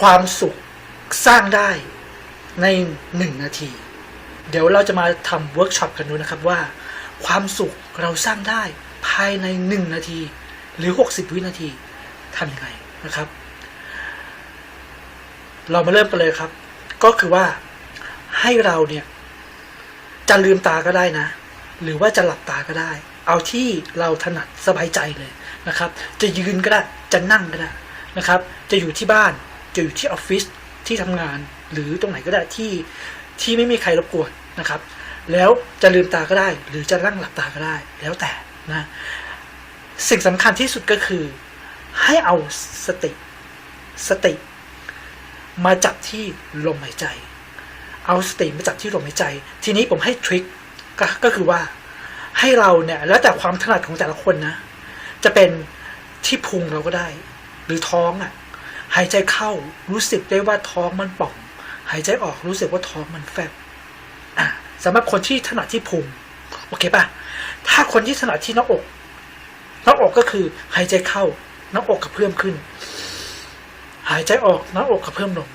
ความสุขสร้างได้ในหนึ่งนาที เดี๋ยวเราจะมาทำเวิร์กช็อปกันดูนะครับว่า ความสุขเราสร้างได้ภายในหนึ่งนาที หรือ 60 วินาทีทำยังไงนะครับ เรามาเริ่มกันเลยครับ ก็คือว่าให้เราเนี่ยจะลืมตาก็ได้นะ หรือว่าจะหลับตาก็ได้ เอาที่เราถนัดสบายใจเลยนะครับ จะยืนก็ได้จะนั่งก็ได้นะครับ จะอยู่ที่บ้าน จะอยู่ที่ออฟฟิศที่ทำงาน หรือตรงไหนก็ได้ที่ที่ไม่มีใครรบกวนนะครับ แล้วจะลืมตาก็ได้ หรือจะนั่งหลับตาก็ได้ แล้วแต่นะสิ่งสำคัญที่สุดก็คือ ให้เอาสติสติ มาจับที่ลมหายใจ เอาสติมาจับที่ลมหายใจ ทีนี้ผมให้ทริคก็ก็คือว่าให้เราเนี่ยแล้วแต่ความถนัดของแต่ละคนนะ จะเป็นที่พุงเราก็ได้ หรือท้องอะ หายใจเข้ารู้สึกได้ว่าท้องมันป่อง หายใจออกรู้สึกว่าท้องมันแฟบอะสำหรับคนที่ถนัดที่พุงโอเคป่ะถ้าคนที่ถนัดที่หน้าอกหน้าอกก็คือหายใจเข้าหน้าอกกระเพื่อมขึ้น หายใจออกหน้าอกกระเพื่อมลง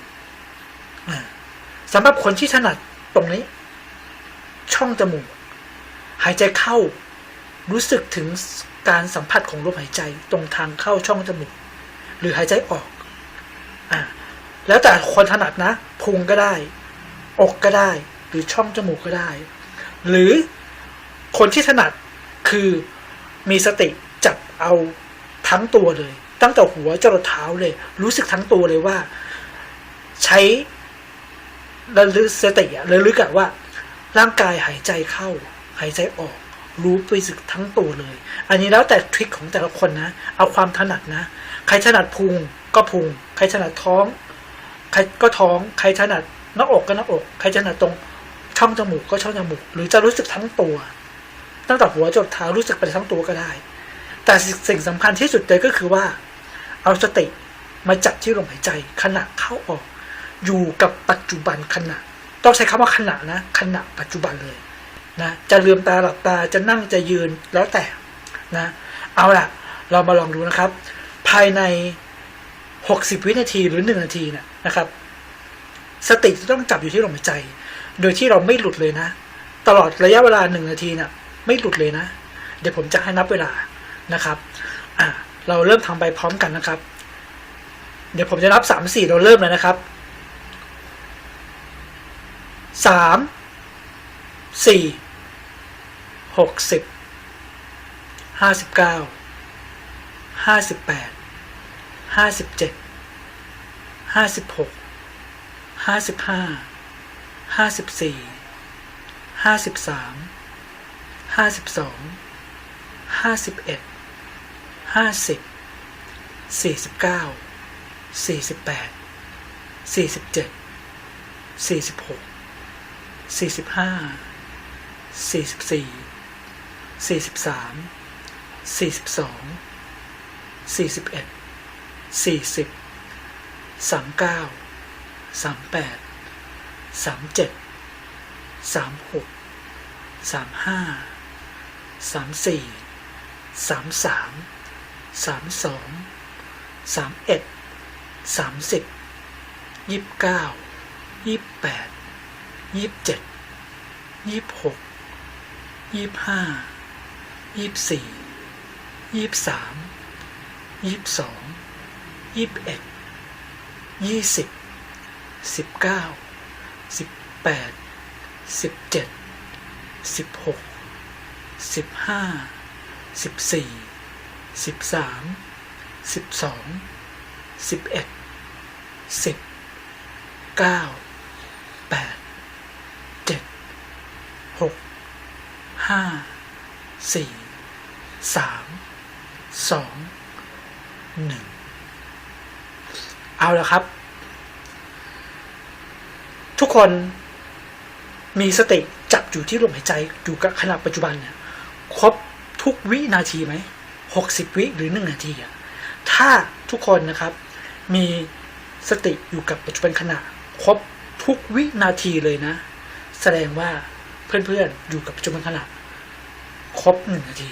สำหรับคนที่ถนัดตรงนี้ ช่องจมูก หายใจเข้า รู้สึกถึงการสัมผัสของลมหายใจตรงทางเข้าช่องจมูก หรือหายใจออก อ่าแล้วแต่คนถนัดนะพุงก็ได้ อกก็ได้ หรือช่องจมูกก็ได้ หรือคนที่ถนัดคือมีสติจับเอาทั้งตัวเลย ตั้งแต่หัวจรดเท้าเลย รู้สึกทั้งตัวเลยว่า ใช้ระลึกสติอะระลึกอะว่า ร่างกายหายใจเข้า หายใจออก รู้ไปสึกทั้งตัวเลย อันนี้แล้วแต่ทริคของแต่ละคนนะ เอาความถนัดนะ ใครถนัดพุง ก็พุง ใครถนัดท้อง ใครก็ท้อง ใครถนัดหน้าอกก็หน้าอก ใครถนัดตรงช่องจมูกก็ช่องจมูก หรือจะรู้สึกทั้งตัว ตั้งแต่หัวจนเท้ารู้สึกไปทั้งตัวก็ได้ แต่สิ่งสำคัญที่สุดเลยก็คือว่า เอาสติมาจับที่ลมหายใจขณะเข้าออก อยู่กับปัจจุบันขณะ ต้องใช้คำว่าขณะนะ ขณะปัจจุบันเลยนะจะลืมตาหลับตาจะนั่งจะยืนแล้วแต่นะ เอาล่ะ เรามาลองดูนะครับ ภายใน 60วินาทีหรือ1นาทีเนะนะครับ สติจะต้องจับอยู่ที่ลมหายใจ โดยที่เราไม่หลุดเลยนะ ตลอดระยะเวลา1นาทีเนี่ยไม่หลุดเลยนะ เดี๋ยวผมจะให้นับเวลานะครับอ่าเราเริ่มทำไปพร้อมกันนะครับ เดี๋ยวผมจะนับสามสี่เราเริ่มเลยนะครับสามสี่หกสิบห้าสิบเก้าห้าสิบแปด ห้าสิบเจ็ดห้าสิบหกห้าสิบห้าห้าสิบสี่ห้าสิบสามห้าสิบสองห้าสิบเอ็ดห้าสิบสี่สิบเก้าสี่สิบแปดสี่สิบเจ็ดสี่สิบหกสี่สิบห้าสี่สิบสี่สี่สิบสามสี่สิบสองสี่สิบเอ็ด 40 39 38 37 36 35 34 33 32 31 30 29 28 27 26 25 24 23 22 ยี่สิบเอ็ดยี่สิบสิบเก้าสิบแปดสิบเจ็ดสิบหกสิบห้าสิบสี่สิบสามสิบสองสิบเอ็ดสิบเก้าแปดเจ็ดหกห้าสี่สามสองหนึ่ง เอาละครับ ทุกคนมีสติจับอยู่ที่ลมหายใจอยู่กับขณะปัจจุบันเนี่ยครบทุกวินาทีไหมหกสิบวิหรือหนึ่งนาทีอะถ้าทุกคนนะครับ มีสติอยู่กับปัจจุบันขณะครบทุกวินาทีเลยนะ แสดงว่าเพื่อนๆอยู่กับปัจจุบันขณะครบหนึ่งนาที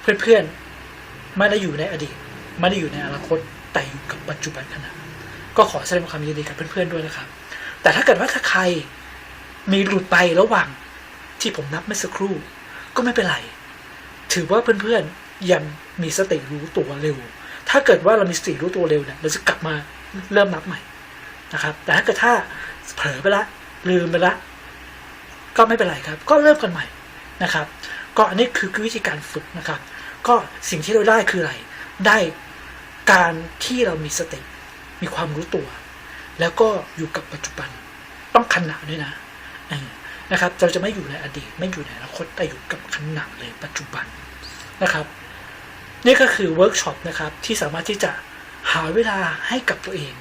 เพื่อนๆไม่ได้อยู่ในอดีต ไม่ได้อยู่ในอนาคต แต่อยู่กับปัจจุบันขณะก็ขอแสดงความยินดีกับเพื่อนๆด้วยนะครับ แต่ถ้าเกิดว่าถ้าใครมีหลุดไประหว่างที่ผมนับเมื่อสักครู่ ก็ไม่เป็นไร ถือว่าเพื่อนๆยังมีสติรู้ตัวเร็ว ถ้าเกิดว่าเรามีสติรู้ตัวเร็วเนี่ยเราจะกลับมาเริ่มนับใหม่นะครับ แต่ถ้าเกิดถ้าเผลอไปละลืมไปละ ก็ไม่เป็นไรครับ ก็เริ่มกันใหม่นะครับ ก็อันนี้คือวิธีการฝึกนะครับ ก็สิ่งที่เราได้คืออะไร ได้ การที่เรามีสติ มีความรู้ตัว แล้วก็อยู่กับปัจจุบัน ต้องขณะด้วยนะนะครับ เราจะไม่อยู่ในอดีต ไม่อยู่ในอนาคตแต่อยู่กับขณะเลยปัจจุบันนะครับ นี่ก็คือเวิร์กช็อปนะครับที่สามารถที่จะหาเวลาให้กับตัวเอง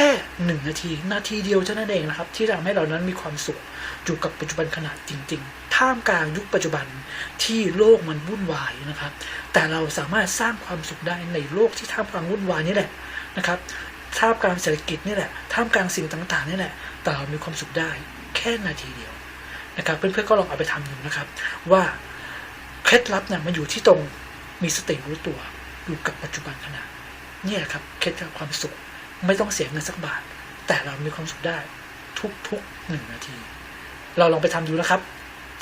ค่หนึ่งนาทีนาทีเดียวเท่านั้นเองนะครับ ที่ทำให้เรานั้นมีความสุขอยู่กับปัจจุบันขณะจริง ๆ ท่ามกลางยุคปัจจุบันที่โลกมันวุ่นวายนะครับ แต่เราสามารถสร้างความสุขได้ในโลกที่ท่ามกลางวุ่นวายนี่แหละนะครับท่ามกลางเศรษฐกิจนี่แหละท่ามกลางสิ่งต่างๆนี่แหละแต่เรามีความสุขได้แค่นาทีเดียวนะครับเพื่อนๆก็ลองเอาไปทำดูนะครับ ว่าเคล็ดลับเนี่ยมันอยู่ที่ตรงมีสติรู้ตัวอยู่กับปัจจุบันขณะนี่ยครับเคล็ดลับความสุข ไม่ต้องเสียเงินสักบาท แต่เรามีความสุขได้ ทุกๆหนึ่งนาที เราลองไปทำดูนะครับ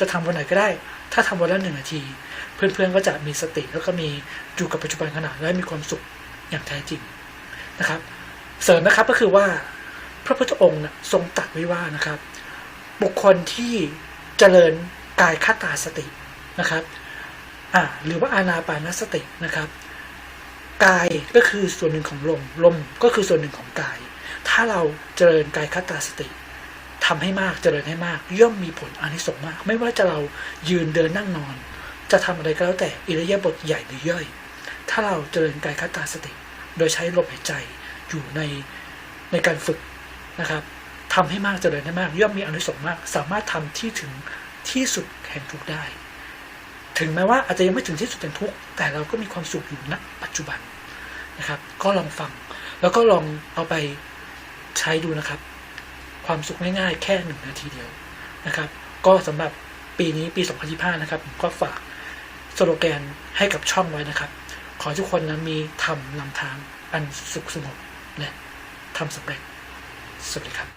จะทำวันไหนก็ได้ ถ้าทำวันละหนึ่งนาที เพื่อนๆก็จะมีสติแล้วก็มีอยู่กับปัจจุบันขณะและมีความสุขอย่างแท้จริงนะครับ เสริมนะครับก็คือว่าพระพุทธองค์นะทรงตรัสไว้ว่านะครับ บุคคลที่เจริญกายคตาสตินะครับอ่าหรือว่าอานาปานสตินะครับ กายก็คือส่วนหนึ่งของลม ลมก็คือส่วนหนึ่งของกาย ถ้าเราเจริญกายคตาสติทำให้มากเจริญให้มาก ย่อมมีผลอานิสงส์มาก ไม่ว่าจะเรายืนเดินนั่งนอน จะทำอะไรก็แล้วแต่อิริยาบถใหญ่หรือย่อย ถ้าเราเจริญกายคตาสติ โดยใช้ลมหายใจอยู่ในในการฝึกนะครับทำให้มากเจริญให้มาก ย่อมมีอนิสงส์มาก สามารถทำที่ถึงที่สุดแห่งทุกได้ ถึงแม้ว่าอาจจะยังไม่ถึงที่สุดแห่งทุกข์แต่เราก็มีความสุขอยู่ณปัจจุบันนะครับ ก็ลองฟัง แล้วก็ลองเอาไปใช้ดูนะครับ ความสุขง่ายๆ แค่หนึ่งนาทีเดียวนะครับ ก็สำหรับปีนี้ปี 2025 นะครับผมก็ฝากสโลแกนให้กับช่องไว้นะครับ ขอทุกคนนะมีทำนำทางอันสุขสงบและทำสำเร็จสวัสดีครับ